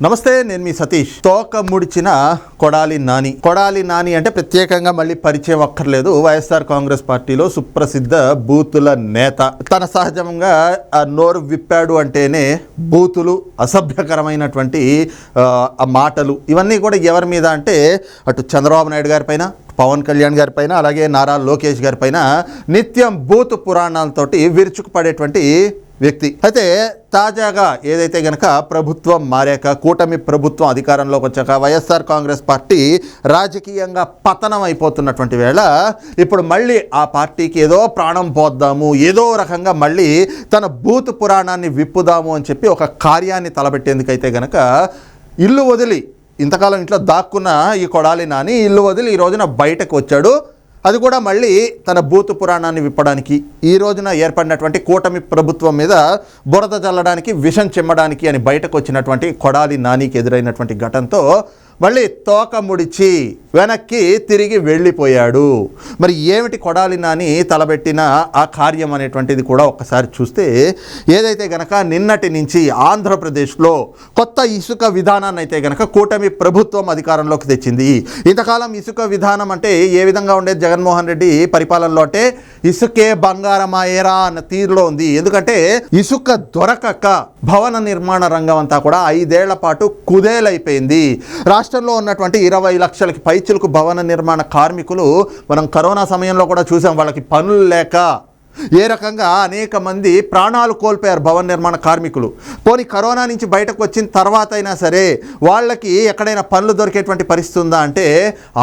నమస్తే నేను మీ సతీష్. తోక ముడిచిన కొడాలి నాని. కొడాలి నాని అంటే ప్రత్యేకంగా మళ్ళీ పరిచయం అక్కర్లేదు. వైఎస్ఆర్ కాంగ్రెస్ పార్టీలో సుప్రసిద్ధ బూతుల నేత. తన సహజంగా ఆ నోరు విప్పాడు అంటేనే బూతులు అసభ్యకరమైనటువంటి ఆ, మాటలు. ఇవన్నీ కూడా ఎవరి మీద అంటే అటు చంద్రబాబు నాయుడు గారి పైన పవన్ కళ్యాణ్ గారి పైన అలాగే నారా లోకేష్ గారి పైన నిత్యం బూతు పురాణాలతోటి విరుచుకుపడేటువంటి వ్యక్తి. అయితే తాజాగా ఏదైతే గనక ప్రభుత్వం మారాక కూటమి ప్రభుత్వం అధికారంలోకి వచ్చాక వైఎస్ఆర్ కాంగ్రెస్ పార్టీ రాజకీయంగా పతనం అయిపోతున్నటువంటి వేళ ఇప్పుడు మళ్ళీ ఆ పార్టీకి ఏదో ప్రాణం పోద్దాము ఏదో రకంగా మళ్ళీ తన బూత్ పురాణాన్ని విప్పుదాము అని చెప్పి ఒక కార్యాన్ని తలపెట్టేందుకైతే గనక ఇల్లు వదిలి ఇంతకాలం ఇంట్లో దాక్కున్న ఈ కొడాలి నాని ఇల్లు వదిలి ఈ రోజున బయటకు వచ్చాడు. అది కూడా మళ్ళీ తన బూతు పురాణాన్ని విప్పడానికి ఈ రోజున ఏర్పడినటువంటి కూటమి ప్రభుత్వం మీద బురద చల్లడానికి విషం చిమ్మడానికి అని బయటకు వచ్చినటువంటి కొడాలి నానికి ఎదురైనటువంటి ఘటనతో మళ్ళీ తోక ముడిచి వెనక్కి తిరిగి వెళ్ళిపోయాడు. మరి ఏమిటి కొడాలి నాని తలబెట్టిన ఆ కార్యం అనేటువంటిది కూడా ఒక్కసారి చూస్తే ఏదైతే గనక నిన్నటి నుంచి ఆంధ్రప్రదేశ్లో కొత్త ఇసుక విధానాన్ని అయితే గనక కూటమి ప్రభుత్వం అధికారంలోకి తెచ్చింది. ఇంతకాలం ఇసుక విధానం అంటే ఏ విధంగా ఉండేది? జగన్మోహన్ రెడ్డి పరిపాలనలో అంటే ఇసుకే బంగారమాయేరా అన్న తీరులో ఉంది. ఎందుకంటే ఇసుక దొరకక భవన నిర్మాణ రంగం అంతా కూడా ఐదేళ్ళ పాటు కుదేలైపోయింది. రాష్ట్రంలో ఉన్నటువంటి ఇరవై లక్షలకి పైచులకు భవన నిర్మాణ కార్మికులు మనం కరోనా సమయంలో కూడా చూసాం వాళ్ళకి పనులు లేక. ఏ రకంగా అనేక మంది ప్రాణాలు కోల్పోయారు భవన నిర్మాణ కార్మికులు. పోనీ కరోనా నుంచి బయటకు వచ్చిన తర్వాత అయినా సరే వాళ్ళకి ఎక్కడైనా పనులు దొరికేటువంటి పరిస్థితి ఉందా అంటే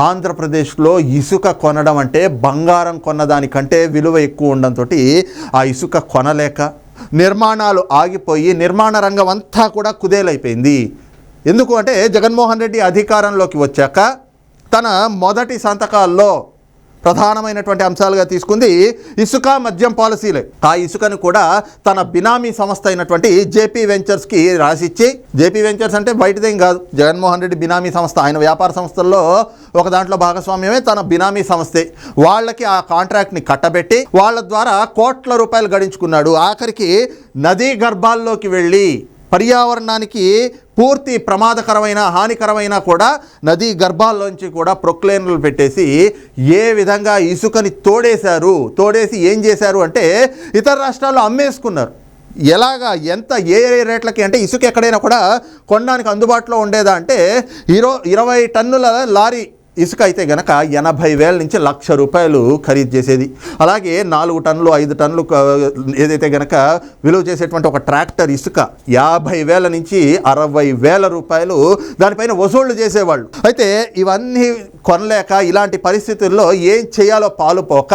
ఆంధ్రప్రదేశ్లో ఇసుక కొనడం అంటే బంగారం కొన్నదానికంటే విలువ ఎక్కువ ఉండడంతో ఆ ఇసుక కొనలేక నిర్మాణాలు ఆగిపోయి నిర్మాణ రంగం అంతా కూడా కుదేలైపోయింది. ఎందుకు అంటే జగన్మోహన్ రెడ్డి అధికారంలోకి వచ్చాక తన మొదటి సంతకాల్లో ప్రధానమైనటువంటి అంశాలుగా తీసుకుంది ఇసుక మద్యం పాలసీలే. ఆ ఇసుకను కూడా తన బినామీ సంస్థ అయినటువంటి జేపీ వెంచర్స్కి రాసిచ్చి జేపీ వెంచర్స్ అంటే బయటదేం కాదు. జగన్మోహన్ రెడ్డి బినామీ సంస్థ ఆయన వ్యాపార సంస్థల్లో ఒక దాంట్లో భాగస్వామ్యమే తన బినామీ సంస్థే. వాళ్ళకి ఆ కాంట్రాక్ట్ని కట్టబెట్టి వాళ్ళ ద్వారా కోట్ల రూపాయలు గడించుకున్నాడు. ఆఖరికి నదీ గర్భాల్లోకి వెళ్ళి పర్యావరణానికి పూర్తి ప్రమాదకరమైన హానికరమైన కూడా నదీ గర్భాల్లోంచి కూడా ప్రొక్లేన్లు పెట్టేసి ఏ విధంగా ఇసుకని తోడేశారు తోడేసి ఏం చేశారు అంటే ఇతర రాష్ట్రాల్లో అమ్మేసుకున్నారు. ఎలాగా ఎంత ఏ ఏ రేట్లకి అంటే ఇసుక ఎక్కడైనా కూడా కొనడానికి అందుబాటులో ఉండేదా అంటే ఇరవై టన్నుల లారీ ఇసుక అయితే గనక ఎనభై వేల నుంచి లక్ష రూపాయలు ఖరీదు చేసేది. అలాగే నాలుగు టన్నులు ఐదు టన్నులు ఏదైతే గనక విలువ చేసేటువంటి ఒక ట్రాక్టర్ ఇసుక యాభై వేల నుంచి అరవై వేల రూపాయలు దానిపైన వసూళ్ళు చేసేవాళ్ళు. అయితే ఇవన్నీ కొనలేక ఇలాంటి పరిస్థితుల్లో ఏం చేయాలో పాలుపోక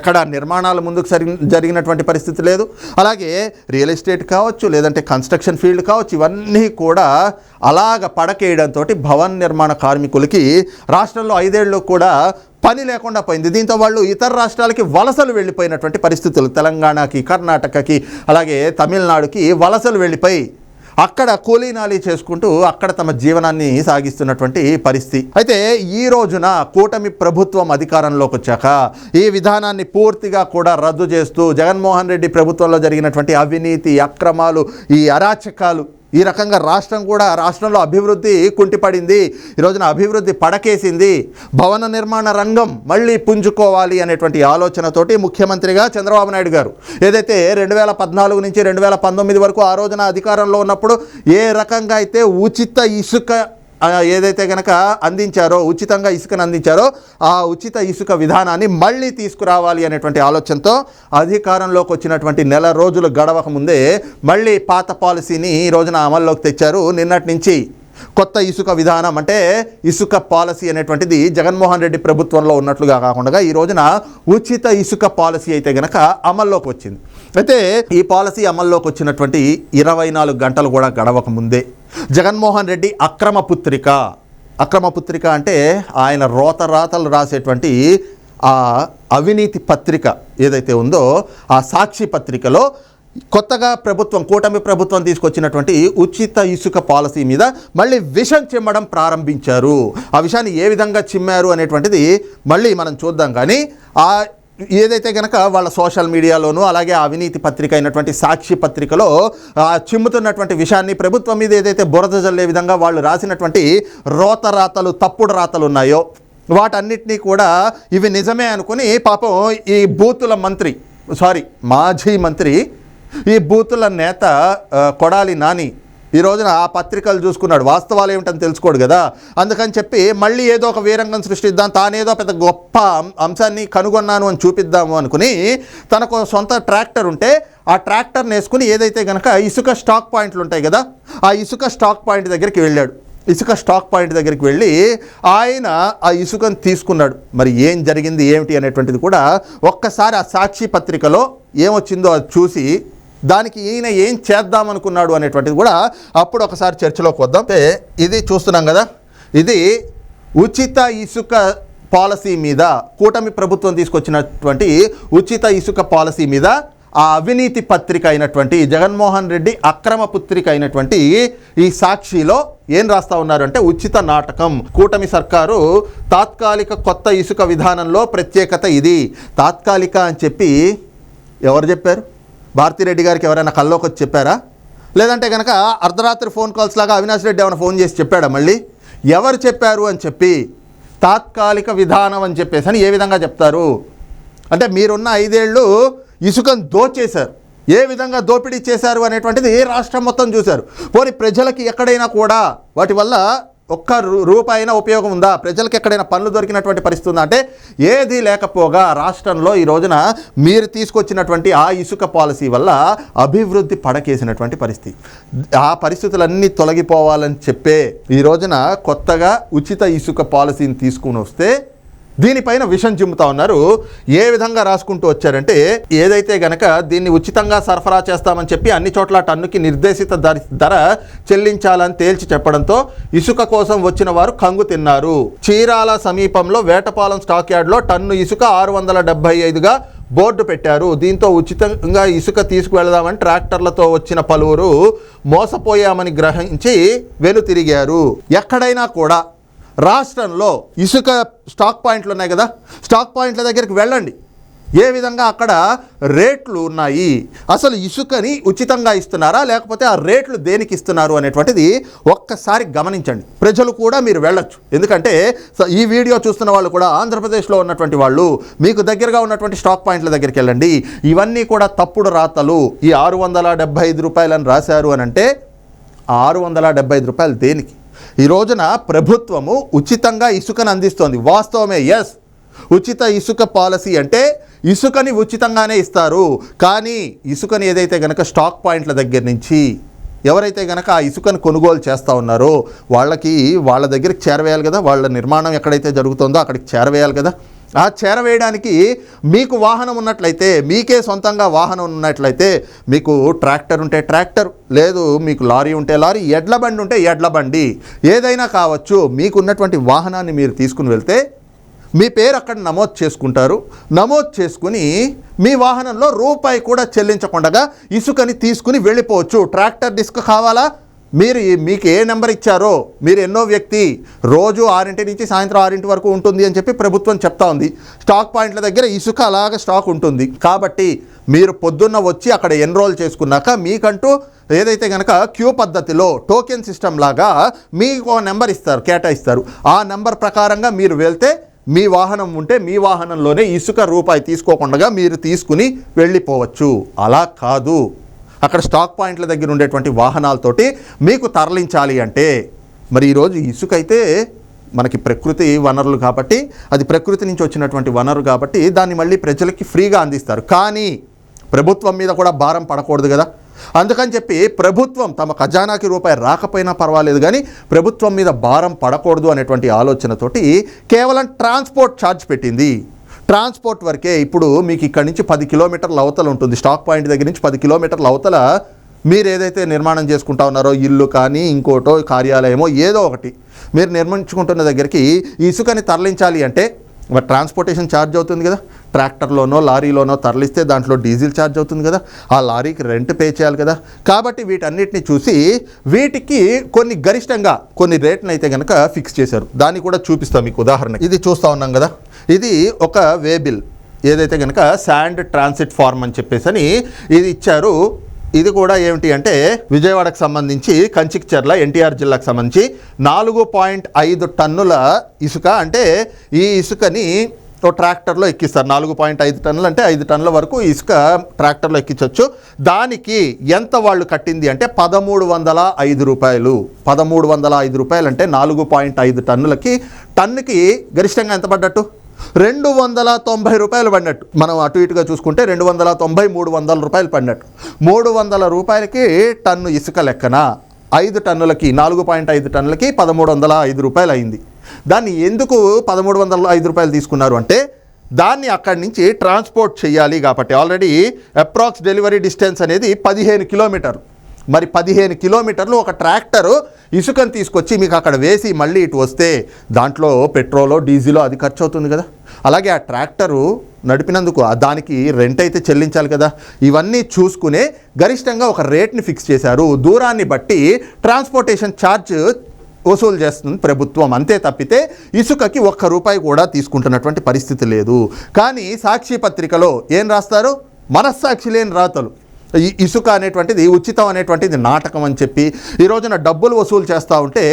ఎక్కడ నిర్మాణాలు ముందుకు సరి జరిగినటువంటి పరిస్థితి లేదు. అలాగే రియల్ ఎస్టేట్ కావచ్చు లేదంటే కన్స్ట్రక్షన్ ఫీల్డ్ కావచ్చు ఇవన్నీ కూడా అలాగ పడకేయడంతో భవన్ నిర్మాణ కార్మికులకి రాష్ట్రంలో ఐదేళ్ళు కూడా పని లేకుండా పోయింది. దీంతో వాళ్ళు ఇతర రాష్ట్రాలకి వలసలు వెళ్ళిపోయినటువంటి పరిస్థితులు. తెలంగాణకి కర్ణాటకకి అలాగే తమిళనాడుకి వలసలు వెళ్ళిపోయి అక్కడ కూలీనాలి చేసుకుంటూ అక్కడ తమ జీవనాన్ని సాగిస్తున్నటువంటి పరిస్థితి. అయితే ఈ రోజున కూటమి ప్రభుత్వం అధికారంలోకి వచ్చాక ఈ విధానాన్ని పూర్తిగా కూడా రద్దు చేస్తూ జగన్మోహన్ రెడ్డి ప్రభుత్వంలో జరిగినటువంటి అవినీతి అక్రమాలు ఈ అరాచకాలు ఈ రకంగా రాష్ట్రం కూడా రాష్ట్రంలో అభివృద్ధి కుంటిపడింది. ఈ రోజున అభివృద్ధి పడకేసింది. భవన నిర్మాణ రంగం మళ్ళీ పుంజుకోవాలి అనేటువంటి ఆలోచనతోటి ముఖ్యమంత్రిగా చంద్రబాబు నాయుడు గారు ఏదైతే రెండు వేల పద్నాలుగు నుంచి రెండు వేల పంతొమ్మిది వరకు ఆ రోజున అధికారంలో ఉన్నప్పుడు ఏ రకంగా అయితే ఉచిత ఇసుక ఏదైతే కనుక అందించారో ఉచితంగా ఇసుకను అందించారో ఆ ఉచిత ఇసుక విధానాన్ని మళ్ళీ తీసుకురావాలి అనేటువంటి ఆలోచనతో అధికారంలోకి వచ్చినటువంటి నెల రోజులు గడవక ముందే మళ్ళీ పాత పాలసీని ఈ రోజున అమల్లోకి తెచ్చారు. నిన్నటి నుంచి కొత్త ఇసుక విధానం అంటే ఇసుక పాలసీ అనేటువంటిది జగన్మోహన్ రెడ్డి ప్రభుత్వంలో ఉన్నట్లుగా కాకుండా ఈ రోజున ఉచిత ఇసుక పాలసీ అయితే గనక అమల్లోకి వచ్చింది. అయితే ఈ పాలసీ అమల్లోకి వచ్చినటువంటి ఇరవై నాలుగు గంటలు కూడా గడవక ముందే జగన్మోహన్ రెడ్డి అక్రమ పుత్రిక. అక్రమ పుత్రిక అంటే ఆయన రోత రాతలు రాసేటువంటి ఆ అవినీతి పత్రిక ఏదైతే ఉందో ఆ సాక్షి పత్రికలో కొత్తగా ప్రభుత్వం కూటమి ప్రభుత్వం తీసుకొచ్చినటువంటి ఉచిత ఇసుక పాలసీ మీద మళ్ళీ విషం చిమ్మడం ప్రారంభించారు. ఆ విషయాన్ని ఏ విధంగా చిమ్మారు అనేటువంటిది మళ్ళీ మనం చూద్దాం కానీ ఆ ఏదైతే గనక వాళ్ళ సోషల్ మీడియాలోనూ అలాగే అవినీతి పత్రిక అయినటువంటి సాక్షి పత్రికలో చిమ్ముతున్నటువంటి విషయాన్ని ప్రభుత్వం మీద ఏదైతే బురద జల్లే విధంగా వాళ్ళు రాసినటువంటి రోత రాతలు తప్పుడు రాతలు ఉన్నాయో వాటన్నిటినీ కూడా ఇవి నిజమే అనుకుని పాపం ఈ బూతుల మంత్రి సారీ మాజీ మంత్రి ఈ బూతుల నేత కొడాలి నాని ఈ రోజున ఆ పత్రికలు చూసుకున్నాడు. వాస్తవాలు ఏమిటని తెలుసుకోడు కదా. అందుకని చెప్పి మళ్ళీ ఏదో ఒక వీరంగం సృష్టిద్దాం తానేదో పెద్ద గొప్ప అంశాన్ని కనుగొన్నాను అని చూపిద్దాము అనుకుని తనకు సొంత ట్రాక్టర్ ఉంటే ఆ ట్రాక్టర్ని వేసుకుని ఏదైతే కనుక ఇసుక స్టాక్ పాయింట్లు ఉంటాయి కదా ఆ ఇసుక స్టాక్ పాయింట్ దగ్గరికి వెళ్ళాడు. ఇసుక స్టాక్ పాయింట్ దగ్గరికి వెళ్ళి ఆయన ఆ ఇసుకను తీసుకున్నాడు. మరి ఏం జరిగింది ఏమిటి అనేటువంటిది కూడా ఒక్కసారి ఆ సాక్షి పత్రికలో ఏమొచ్చిందో అది చూసి దానికి ఈయన ఏం చేద్దాం అనుకున్నాడు అనేటువంటిది కూడా అప్పుడు ఒకసారి చర్చలోకి వద్దాం. ఇది చూస్తున్నాం కదా ఇది ఉచిత ఇసుక పాలసీ మీద కూటమి ప్రభుత్వం తీసుకొచ్చినటువంటి ఉచిత ఇసుక పాలసీ మీద ఆ అవినీతి పత్రిక అయినటువంటి జగన్మోహన్ రెడ్డి అక్రమ పుత్రిక అయినటువంటి ఈ సాక్షిలో ఏం రాస్తా ఉన్నారంటే ఉచిత నాటకం. కూటమి సర్కారు తాత్కాలిక కొత్త ఇసుక విధానంలో ప్రత్యేకత ఇది. తాత్కాలిక అని చెప్పి ఎవరు చెప్పారు? భారతిరెడ్డి గారికి ఎవరైనా కల్లోకి వచ్చి చెప్పారా? లేదంటే కనుక అర్ధరాత్రి ఫోన్ కాల్స్ లాగా అవినాష్ రెడ్డి ఏమైనా ఫోన్ చేసి చెప్పాడా మళ్ళీ? ఎవరు చెప్పారు అని చెప్పి తాత్కాలిక విధానం అని చెప్పేసి అని ఏ విధంగా చెప్తారు? అంటే మీరున్న ఐదేళ్ళు ఇసుకను దోచేశారు. ఏ విధంగా దోపిడీ చేశారు అనేటువంటిది ఏ రాష్ట్రం మొత్తం చూశారు. పోనీ ప్రజలకి ఎక్కడైనా కూడా వాటి వల్ల ఒక్క రూ- రూపాయినా ఉపయోగం ఉందా? ప్రజలకు ఎక్కడైనా పనులు దొరికినటువంటి పరిస్థితి ఉందా? అంటే ఏది లేకపోగా రాష్ట్రంలో ఈ రోజున మీరు తీసుకొచ్చినటువంటి ఆ ఇసుక పాలసీ వల్ల అభివృద్ధి పడకేసినటువంటి పరిస్థితి. ఆ పరిస్థితులన్నీ తొలగిపోవాలని చెప్పే ఈ రోజున కొత్తగా ఉచిత ఇసుక పాలసీని తీసుకుని వస్తే దీనిపైన విషం చిమ్ముతా ఉన్నారు. ఏ విధంగా రాసుకుంటూ వచ్చారంటే ఏదైతే గనక దీన్ని ఉచితంగా సరఫరా చేస్తామని చెప్పి అన్ని చోట్ల టన్నుకి నిర్దేశిత ధర ధర చెల్లించాలని తేల్చి చెప్పడంతో ఇసుక కోసం వచ్చిన వారు కంగు తిన్నారు. చీరాల సమీపంలో వేటపాలెం స్టాక్ యార్డ్లో టన్ను ఇసుక ఆరు వందల డెబ్బై ఐదుగా బోర్డు పెట్టారు. దీంతో ఉచితంగా ఇసుక తీసుకువెళదామని ట్రాక్టర్లతో వచ్చిన పలువురు మోసపోయామని గ్రహించి వెనుతిరిగారు. ఎక్కడైనా కూడా రాష్ట్రంలో ఇసుక స్టాక్ పాయింట్లు ఉన్నాయి కదా స్టాక్ పాయింట్ల దగ్గరికి వెళ్ళండి. ఏ విధంగా అక్కడ రేట్లు ఉన్నాయి? అసలు ఇసుకని ఉచితంగా ఇస్తున్నారా లేకపోతే ఆ రేట్లు దేనికి ఇస్తున్నారు అనేటువంటిది ఒక్కసారి గమనించండి. ప్రజలు కూడా మీరు వెళ్ళొచ్చు. ఎందుకంటే ఈ వీడియో చూస్తున్న వాళ్ళు కూడా ఆంధ్రప్రదేశ్లో ఉన్నటువంటి వాళ్ళు మీకు దగ్గరగా ఉన్నటువంటి స్టాక్ పాయింట్ల దగ్గరికి వెళ్ళండి. ఇవన్నీ కూడా తప్పుడు రాతలు. ఈ ఆరు వందల డెబ్బై ఐదు రూపాయలని రాశారు అని అంటే ఆరు వందల డెబ్బై ఐదు రూపాయలు దేనికి? ఈ రోజున ప్రభుత్వము ఉచితంగా ఇసుకను అందిస్తోంది. వాస్తవమే ఎస్ ఉచిత ఇసుక పాలసీ అంటే ఇసుకని ఉచితంగానే ఇస్తారు. కానీ ఇసుకని ఏదైతే గనక స్టాక్ పాయింట్ల దగ్గర నుంచి ఎవరైతే గనక ఆ ఇసుకను కొనుగోలు చేస్తూ ఉన్నారో వాళ్ళకి వాళ్ళ దగ్గరికి చేరవేయాలి కదా. వాళ్ళ నిర్మాణం ఎక్కడైతే జరుగుతుందో అక్కడికి చేరవేయాలి కదా. ఆ చేరవేయడానికి మీకు వాహనం ఉన్నట్లయితే మీకే సొంతంగా వాహనం ఉన్నట్లయితే మీకు ట్రాక్టర్ ఉంటే ట్రాక్టర్ లేదు మీకు లారీ ఉంటే లారీ ఎడ్ల బండి ఉంటే ఎడ్ల బండి. ఏదైనా కావచ్చు మీకున్నటువంటి వాహనాన్ని మీరు తీసుకుని వెళ్తే మీ పేరు అక్కడ నమోదు చేసుకుంటారు. నమోదు చేసుకుని మీ వాహనంలో రూపాయి కూడా చెల్లించకుండా ఇసుకని తీసుకుని వెళ్ళిపోవచ్చు. ట్రాక్టర్ డిస్క్ కావాలా? మీరు మీకు ఏ నెంబర్ ఇచ్చారో మీరు ఎన్నో వ్యక్తి రోజు ఆరింటి నుంచి సాయంత్రం ఆరింటి వరకు ఉంటుంది అని చెప్పి ప్రభుత్వం చెప్తా ఉంది. స్టాక్ పాయింట్ల దగ్గర ఇసుక అలాగ స్టాక్ ఉంటుంది. కాబట్టి మీరు పొద్దున్న వచ్చి అక్కడ ఎన్రోల్ చేసుకున్నాక మీకంటూ ఏదైతే కనుక క్యూ పద్ధతిలో టోకెన్ సిస్టమ్ లాగా మీకు ఒక నెంబర్ ఇస్తారు కేటాయిస్తారు. ఆ నెంబర్ ప్రకారంగా మీరు వెళ్తే మీ వాహనం ఉంటే మీ వాహనంలోనే ఇసుక రూపాయి తీసుకోకుండా మీరు తీసుకుని వెళ్ళిపోవచ్చు. అలా కాదు. అక్కడ స్టాక్ పాయింట్ల దగ్గర ఉండేటువంటి వాహనాలతోటి మీకు తరలించాలి అంటే మరి ఈరోజు ఇసుక అయితే మనకి ప్రకృతి వనరులు కాబట్టి అది ప్రకృతి నుంచి వచ్చినటువంటి వనరు కాబట్టి దాన్ని మళ్ళీ ప్రజలకి ఫ్రీగా అందిస్తారు. కానీ ప్రభుత్వం మీద కూడా భారం పడకూడదు కదా. అందుకని చెప్పి ప్రభుత్వం తమ ఖజానాకి రూపాయి రాకపోయినా పర్వాలేదు కానీ ప్రభుత్వం మీద భారం పడకూడదు అనేటువంటి ఆలోచనతోటి కేవలం ట్రాన్స్పోర్ట్ ఛార్జ్ పెట్టింది. ట్రాన్స్పోర్ట్ వరకే ఇప్పుడు మీకు ఇక్కడి నుంచి పది కిలోమీటర్ల అవతల ఉంటుంది. స్టాక్ పాయింట్ దగ్గర నుంచి పది కిలోమీటర్ల అవతల మీరు ఏదైతే నిర్మాణం చేసుకుంటా ఉన్నారో ఇల్లు కానీ ఇంకోటో కార్యాలయమో ఏదో ఒకటి మీరు నిర్మించుకుంటున్న దగ్గరికి ఇసుకని తరలించాలి అంటే మరి ట్రాన్స్పోర్టేషన్ ఛార్జ్ అవుతుంది కదా. ట్రాక్టర్లోనో లారీలోనో తరలిస్తే దాంట్లో డీజిల్ ఛార్జ్ అవుతుంది కదా. ఆ లారీకి రెంట్ పే చేయాలి కదా. కాబట్టి వీటన్నిటిని చూసి వీటికి కొన్ని గరిష్టంగా కొన్ని రేట్లను అయితే కనుక ఫిక్స్ చేశారు. దాన్ని కూడా చూపిస్తాం మీకు ఉదాహరణ ఇది చూస్తూ ఉన్నాం కదా. ఇది ఒక వేబిల్ ఏదైతే కనుక శాండ్ ట్రాన్సిట్ ఫార్మ్ అని చెప్పేసి అని ఇది ఇచ్చారు. ఇది కూడా ఏమిటి అంటే విజయవాడకు సంబంధించి కంచిక్చర్ల ఎన్టీఆర్ జిల్లాకు సంబంధించి నాలుగు పాయింట్ ఐదు టన్నుల ఇసుక అంటే ఈ ఇసుకని ఓ ట్రాక్టర్లో ఎక్కిస్తారు. నాలుగు పాయింట్ ఐదు టన్నులు అంటే ఐదు టన్నుల వరకు ఇసుక ట్రాక్టర్లో ఎక్కించవచ్చు దానికి ఎంత వాళ్ళు కట్టింది అంటే పదమూడు వందల ఐదు రూపాయలు. పదమూడు వందల ఐదు రూపాయలు అంటే నాలుగు పాయింట్ ఐదు టన్నులకి టన్నుకి గరిష్టంగా ఎంత పడ్డట్టు? రెండు వందల తొంభై రూపాయలు పడినట్టు. మనం అటు ఇటుగా చూసుకుంటే రెండు వందల తొంభై మూడు వందల రూపాయలు పడినట్టు. మూడు వందల రూపాయలకి టన్ను ఇసుక లెక్కన? ఐదు టన్నులకి నాలుగు పాయింట్ ఐదు టన్నులకి పదమూడు వందల ఐదు రూపాయలు అయింది దాన్ని ఎందుకు పదమూడు వందల ఐదు రూపాయలు తీసుకున్నారు అంటే దాన్ని అక్కడి నుంచి ట్రాన్స్పోర్ట్ చేయాలి కాబట్టి. ఆల్రెడీ అప్రాక్స్ డెలివరీ డిస్టెన్స్ అనేది పదిహేను కిలోమీటర్. మరి పదిహేను కిలోమీటర్లు ఒక ట్రాక్టరు ఇసుకను తీసుకొచ్చి మీకు అక్కడ వేసి మళ్ళీ ఇటు వస్తే దాంట్లో పెట్రోలో డీజిలో అది ఖర్చు అవుతుంది కదా. అలాగే ఆ ట్రాక్టరు నడిపినందుకు దానికి రెంట్ అయితే చెల్లించాలి కదా. ఇవన్నీ చూసుకునే గరిష్టంగా ఒక రేట్ని ఫిక్స్ చేశారు. దూరాన్ని బట్టి ట్రాన్స్పోర్టేషన్ ఛార్జ్ వసూలు చేస్తుంది ప్రభుత్వం. అంతే తప్పితే ఇసుకకి ఒక్క రూపాయి కూడా తీసుకుంటున్నటువంటి పరిస్థితి లేదు. కానీ సాక్షి పత్రికలో ఏం రాస్తారు? మనస్సాక్షి లేని రాతలు. ఇసుక అనేటువంటిది ఉచితం అనేటువంటిది నాటకం అని చెప్పి ఈ రోజున డబ్బులు వసూలు చేస్తూ ఉంటే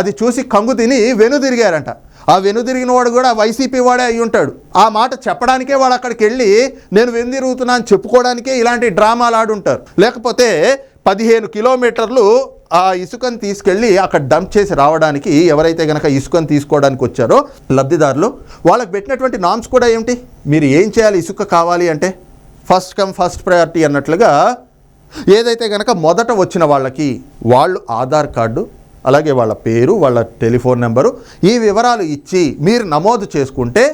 అది చూసి కంగు తిని వెనుదిరిగారంట ఆ వెనుదిరిగిన వాడు కూడా వైసీపీ వాడే అయి ఉంటాడు. ఆ మాట చెప్పడానికే వాడు అక్కడికి వెళ్ళి నేను వెనుదిరుగుతున్నా అని చెప్పుకోవడానికే ఇలాంటి డ్రామాలు ఆడుంటారు. లేకపోతే పదిహేను కిలోమీటర్లు ఆ ఇసుకను తీసుకెళ్ళి అక్కడ డంప్ చేసి రావడానికి ఎవరైతే కనుక ఇసుకను తీసుకోవడానికి వచ్చారో లబ్ధిదారులు వాళ్ళకి పెట్టినటువంటి నామ్స్ కూడా ఏమిటి? మీరు ఏం చేయాలి? ఇసుక కావాలి అంటే? ఫస్ట్ కమ్ ఫస్ట్ ప్రయారిటీ అన్నట్లుగా ఏదైతే కనుక మొదట వచ్చిన వాళ్ళకి వాళ్ళు ఆధార్ కార్డు అలాగే వాళ్ళ పేరు వాళ్ళ టెలిఫోన్ నెంబరు ఈ వివరాలు ఇచ్చి మీరు నమోదు చేసుకుంటే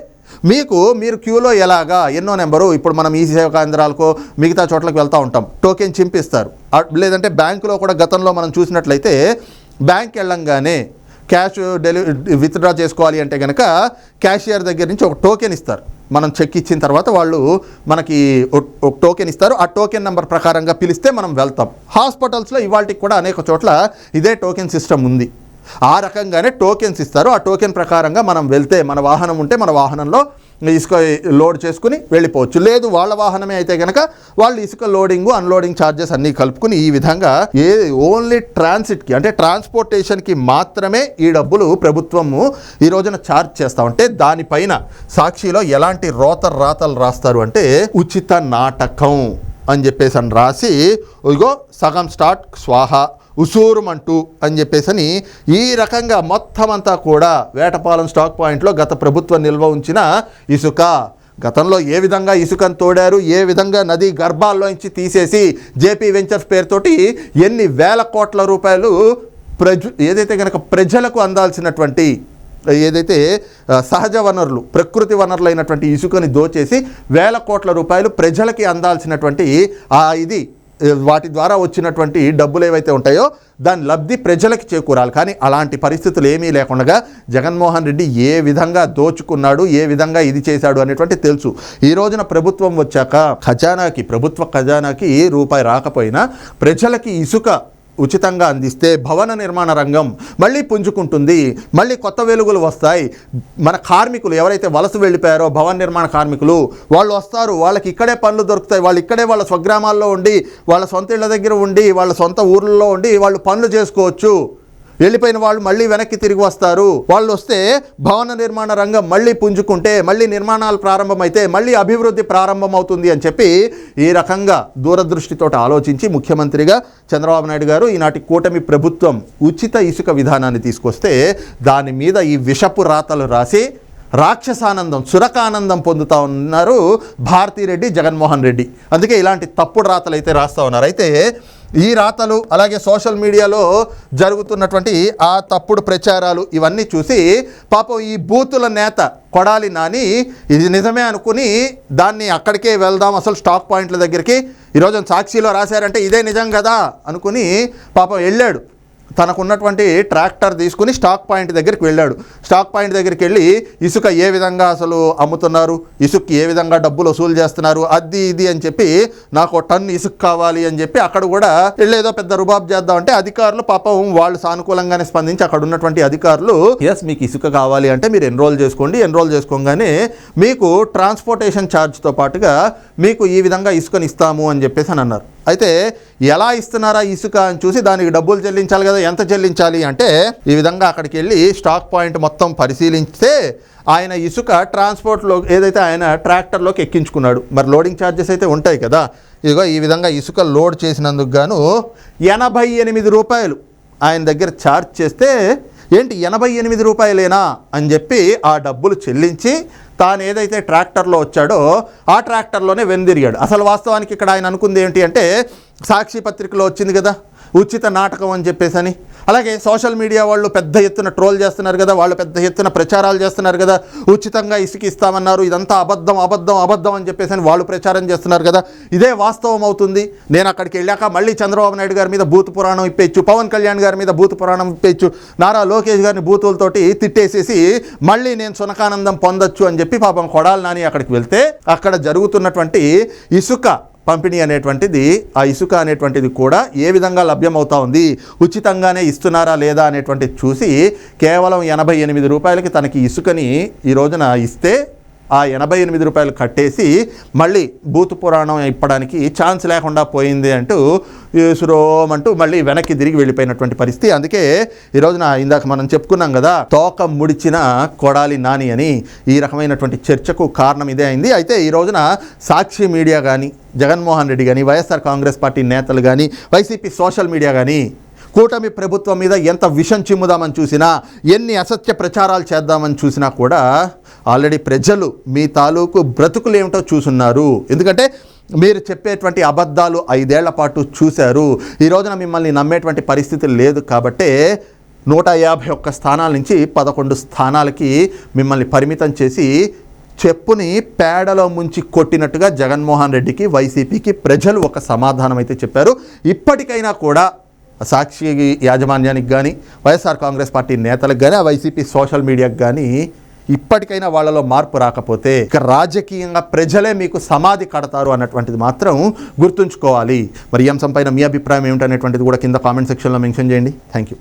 మీకు మీరు క్యూలో ఎలాగా ఎన్నో నెంబరు ఇప్పుడు మనం ఈ సేవా కేంద్రాలకు మిగతా చోట్లకు వెళ్తూ ఉంటాం టోకెన్ చింపిస్తారు. లేదంటే బ్యాంకులో కూడా గతంలో మనం చూసినట్లయితే బ్యాంక్ వెళ్ళంగానే క్యాష్ డెలి విత్డ్రా చేసుకోవాలి అంటే కనుక క్యాషియర్ దగ్గర నుంచి ఒక టోకెన్ ఇస్తారు. మనం చెక్ ఇచ్చిన తర్వాత వాళ్ళు మనకి ఒక- ఒక టోకెన్ ఇస్తారు. ఆ టోకెన్ నెంబర్ ప్రకారంగా పిలిస్తే మనం వెళ్తాం. హాస్పిటల్స్లో ఇవాళకి కూడా అనేక చోట్ల ఇదే టోకెన్ సిస్టమ్ ఉంది. ఆ రకంగానే టోకెన్స్ ఇస్తారు. ఆ టోకెన్ ప్రకారంగా మనం వెళ్తే మన వాహనం ఉంటే మన వాహనంలో ఇసుక లోడ్ చేసుకుని వెళ్ళిపోవచ్చు. లేదు వాళ్ళ వాహనమే అయితే కనుక వాళ్ళు ఇసుక లోడింగ్ అన్లోడింగ్ ఛార్జెస్ అన్నీ కలుపుకుని ఈ విధంగా ఏ ఓన్లీ ట్రాన్సిట్కి అంటే ట్రాన్స్పోర్టేషన్కి మాత్రమే ఈ డబ్బులు ప్రభుత్వము ఈ రోజున ఛార్జ్ చేస్తా ఉంటే దానిపైన సాక్షిలో ఎలాంటి రోత రాతలు రాస్తారు అంటే ఉచిత నాటకం అని చెప్పేసి అని రాసి ఇగో సగం స్టార్ట్ స్వాహ ఉసూరుమంటూ అని చెప్పేసని ఈ రకంగా మొత్తం అంతా కూడా వేటపాలెం స్టాక్ పాయింట్లో గత ప్రభుత్వం నిల్వ ఉంచిన ఇసుక. గతంలో ఏ విధంగా ఇసుకను తోడారు ఏ విధంగా నది గర్భాల్లోంచి తీసేసి జేపీ వెంచర్స్ పేరుతోటి ఎన్ని వేల కోట్ల రూపాయలు ప్రజ ఏదైతే కనుక ప్రజలకు అందాల్సినటువంటి ఏదైతే సహజ వనరులు ప్రకృతి వనరులైనటువంటి ఇసుకని దోచేసి వేల కోట్ల రూపాయలు ప్రజలకి అందాల్సినటువంటి ఆ ఇది వాటి ద్వారా వచ్చినటువంటి డబ్బులు ఏవైతే ఉంటాయో దాని లబ్ధి ప్రజలకి చేకూరాలి. కానీ అలాంటి పరిస్థితులు ఏమీ లేకుండా జగన్మోహన్ రెడ్డి ఏ విధంగా దోచుకున్నాడు ఏ విధంగా ఇది చేశాడు అనేటువంటి తెలుసు. ఈ రోజున ప్రభుత్వం వచ్చాక ఖజానాకి ప్రభుత్వ ఖజానాకి రూపాయి రాకపోయినా ప్రజలకి ఇసుక ఉచితంగా అందిస్తే భవన నిర్మాణ రంగం మళ్ళీ పుంజుకుంటుంది. మళ్ళీ కొత్త వెలుగులు వస్తాయి. మన కార్మికులు ఎవరైతే వలస వెళ్ళిపోయారో భవన నిర్మాణ కార్మికులు వాళ్ళు వస్తారు. వాళ్ళకి ఇక్కడే పనులు దొరుకుతాయి. వాళ్ళు ఇక్కడే వాళ్ళ స్వగ్రామాల్లో ఉండి వాళ్ళ సొంత ఇళ్ళ దగ్గర ఉండి వాళ్ళ సొంత ఊర్లలో ఉండి వాళ్ళు పనులు చేసుకోవచ్చు. వెళ్ళిపోయిన వాళ్ళు మళ్ళీ వెనక్కి తిరిగి వస్తారు. వాళ్ళు వస్తే భవన నిర్మాణ రంగం మళ్ళీ పుంజుకుంటే మళ్ళీ నిర్మాణాలు ప్రారంభమైతే మళ్ళీ అభివృద్ధి ప్రారంభమవుతుంది అని చెప్పి ఈ రకంగా దూరదృష్టితో ఆలోచించి ముఖ్యమంత్రిగా చంద్రబాబు నాయుడు గారు ఈనాటి కూటమి ప్రభుత్వం ఉచిత ఇసుక విధానాన్ని తీసుకొస్తే దాని మీద ఈ విషపు రాతలు రాసి రాక్షసానందం సురకానందం పొందుతా ఉన్నారు భారతీరెడ్డి జగన్మోహన్ రెడ్డి. అందుకే ఇలాంటి తప్పుడు రాతలు అయితే రాస్తూ ఉన్నారు. అయితే ఈ రాతలు అలాగే సోషల్ మీడియాలో జరుగుతున్నటువంటి ఆ తప్పుడు ప్రచారాలు ఇవన్నీ చూసి పాపం ఈ బూతుల నేత కొడాలి నాని ఇది నిజమే అనుకుని దాన్ని అక్కడికే వెళ్దాం అసలు స్టాక్ పాయింట్ల దగ్గరికి. ఈరోజు సాక్షిలో రాశారంటే ఇదే నిజం కదా అనుకుని పాపం వెళ్ళాడు. తనకున్నటువంటి ట్రాక్టర్ తీసుకుని స్టాక్ పాయింట్ దగ్గరికి వెళ్ళాడు. స్టాక్ పాయింట్ దగ్గరికి వెళ్ళి ఇసుక ఏ విధంగా అసలు అమ్ముతున్నారు? ఇసుక్కి ఏ విధంగా డబ్బులు వసూలు చేస్తున్నారు? అది ఇది అని చెప్పి నాకు టన్ ఇసుక కావాలి అని చెప్పి అక్కడ కూడా వెళ్ళేదో పెద్ద రుబాబ్ చేద్దాం అంటే అధికారులు పాపం వాళ్ళు సానుకూలంగానే స్పందించి అక్కడ ఉన్నటువంటి అధికారులు ఎస్ మీకు ఇసుక కావాలి అంటే మీరు ఎన్రోల్ చేసుకోండి ఎన్రోల్ చేసుకోగానే మీకు ట్రాన్స్పోర్టేషన్ ఛార్జ్తో పాటుగా మీకు ఈ విధంగా ఇసుకని ఇస్తాము అని చెప్పేసి అని అన్నారు. అయితే ఎలా ఇస్తున్నారా ఇసుక అని చూసి దానికి డబ్బులు చెల్లించాలి కదా ఎంత చెల్లించాలి అంటే ఈ విధంగా అక్కడికి వెళ్ళి స్టాక్ పాయింట్ మొత్తం పరిశీలిస్తే ఆయన ఇసుక ట్రాన్స్పోర్ట్లో ఏదైతే ఆయన ట్రాక్టర్లోకి ఎక్కించుకున్నాడు. మరి లోడింగ్ ఛార్జెస్ అయితే ఉంటాయి కదా. ఇదిగో ఈ విధంగా ఇసుక లోడ్ చేసినందుకు గాను ఎనభై ఎనిమిది రూపాయలు ఆయన దగ్గర ఛార్జ్ చేస్తే ఏంటి ఎనభై ఎనిమిది రూపాయలేనా అని చెప్పి ఆ డబ్బులు చెల్లించి తాను ఏదైతే ట్రాక్టర్లో వచ్చాడో ఆ ట్రాక్టర్లోనే వెనుదిరిగాడు అసలు వాస్తవానికి ఇక్కడ ఆయన అనుకుంది ఏంటి అంటే సాక్షి పత్రికలో వచ్చింది కదా. ఉచిత నాటకం అని చెప్పేసి అని అలాగే సోషల్ మీడియా వాళ్ళు పెద్ద ఎత్తున ట్రోల్ చేస్తున్నారు కదా వాళ్ళు పెద్ద ఎత్తున ప్రచారాలు చేస్తున్నారు కదా ఉచితంగా ఇసుక ఇస్తామన్నారు ఇదంతా అబద్ధం అబద్ధం అబద్ధం అని చెప్పేసి అని వాళ్ళు ప్రచారం చేస్తున్నారు కదా. ఇదే వాస్తవం అవుతుంది. నేను అక్కడికి వెళ్ళాక మళ్ళీ చంద్రబాబు నాయుడు గారి మీద భూత పురాణం ఇప్పేయచ్చు పవన్ కళ్యాణ్ గారి మీద భూత పురాణం ఇప్పేయచ్చు నారా లోకేష్ గారిని భూతులతోటి తిట్టేసేసి మళ్ళీ నేను సునకానందం పొందొచ్చు అని చెప్పి పాపం కొడాలి నాని అక్కడికి వెళ్తే అక్కడ జరుగుతున్నటువంటి ఇసుక పంపిణీ అనేటువంటిది ఆ ఇసుక అనేటువంటిది కూడా ఏ విధంగా లభ్యమవుతా ఉంది ఉచితంగానే ఇస్తున్నారా లేదా అనేటువంటిది చూసి కేవలం ఎనభై ఎనిమిది రూపాయలకి తనకి ఇసుకని ఈ రోజున ఇస్తే ఆ ఎనభై ఎనిమిది రూపాయలు కట్టేసి మళ్ళీ భూత పురాణం ఇప్పడానికి ఛాన్స్ లేకుండా పోయింది అంటూ సురోమ్ అంటూ మళ్ళీ వెనక్కి తిరిగి వెళ్ళిపోయినటువంటి పరిస్థితి. అందుకే ఈ రోజున ఇందాక మనం చెప్పుకున్నాం కదా తోక ముడిచిన కొడాలి నాని అని ఈ రకమైనటువంటి చర్చకు కారణం ఇదే అయింది. అయితే ఈ రోజున సాక్షి మీడియా కానీ జగన్మోహన్ రెడ్డి కానీ వైఎస్ఆర్ కాంగ్రెస్ పార్టీ నేతలు కానీ వైసీపీ సోషల్ మీడియా కానీ కూటమి ప్రభుత్వం మీద ఎంత విషం చిమ్ముదామని చూసినా ఎన్ని అసత్య ప్రచారాలు చేద్దామని చూసినా కూడా ఆల్రెడీ ప్రజలు మీ తాలూకు బ్రతుకులు ఏమిటో చూసున్నారు. ఎందుకంటే మీరు చెప్పేటువంటి అబద్ధాలు ఐదేళ్ళ పాటు చూశారు. ఈ రోజున మిమ్మల్ని నమ్మేటువంటి పరిస్థితి లేదు కాబట్టే నూట యాభై ఒక్క స్థానాల నుంచి పదకొండు స్థానాలకి మిమ్మల్ని పరిమితం చేసి చెప్పుని పేడలో ముంచి కొట్టినట్టుగా జగన్మోహన్ రెడ్డికి వైసీపీకి ప్రజలు ఒక సమాధానం అయితే చెప్పారు. ఇప్పటికైనా కూడా సాక్షి యాజమాన్యానికి కానీ వైఎస్ఆర్ కాంగ్రెస్ పార్టీ నేతలకు కానీ ఆ వైసీపీ సోషల్ మీడియాకి కానీ ఇప్పటికైనా వాళ్ళలో మార్పు రాకపోతే ఇక రాజకీయంగా ప్రజలే మీకు సమాధి కడతారు అన్నటువంటిది మాత్రం గుర్తుంచుకోవాలి. మరి ఈ అంశంపైన మీ అభిప్రాయం ఏమిటనేటువంటిది కూడా కింద కామెంట్ సెక్షన్లో మెన్షన్ చేయండి. Thank you